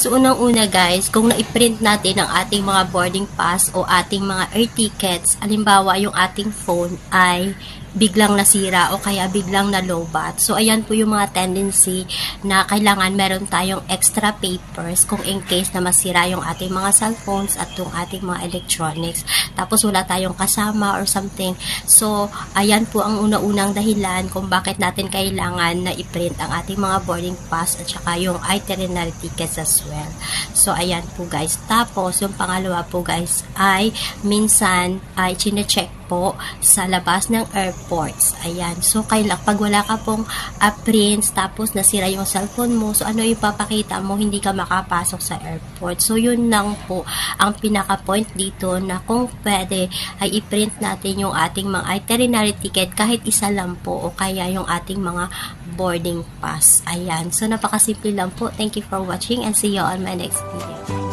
So, unang-una guys, kung na-print natin ang ating mga boarding pass o ating mga air tickets, alimbawa yung ating phone ay biglang nasira o kaya biglang nalobat. So, ayan po yung mga tendency na kailangan meron tayong extra papers kung in case na masira yung ating mga cellphones at yung ating mga electronics. Tapos, wala tayong kasama or something. So, ayan po ang una-unang dahilan kung bakit natin kailangan na i-print ang ating mga boarding pass at saka yung itinerary tickets as well. So, ayan po guys. Tapos, yung pangalawa po guys ay minsan ay chine-check po sa labas ng airports. Ayan. So, kaila, pag wala ka pong uh, prints, tapos nasira yung cellphone mo, so ano yung papakita mo, hindi ka makapasok sa airport. So, yun lang po ang pinaka-point dito na kung pwede ay i-print natin yung ating mga itinerary ticket kahit isa lang po o kaya yung ating mga boarding pass. Ayan. So, napakasimple lang po. Thank you for watching and see you on my next video.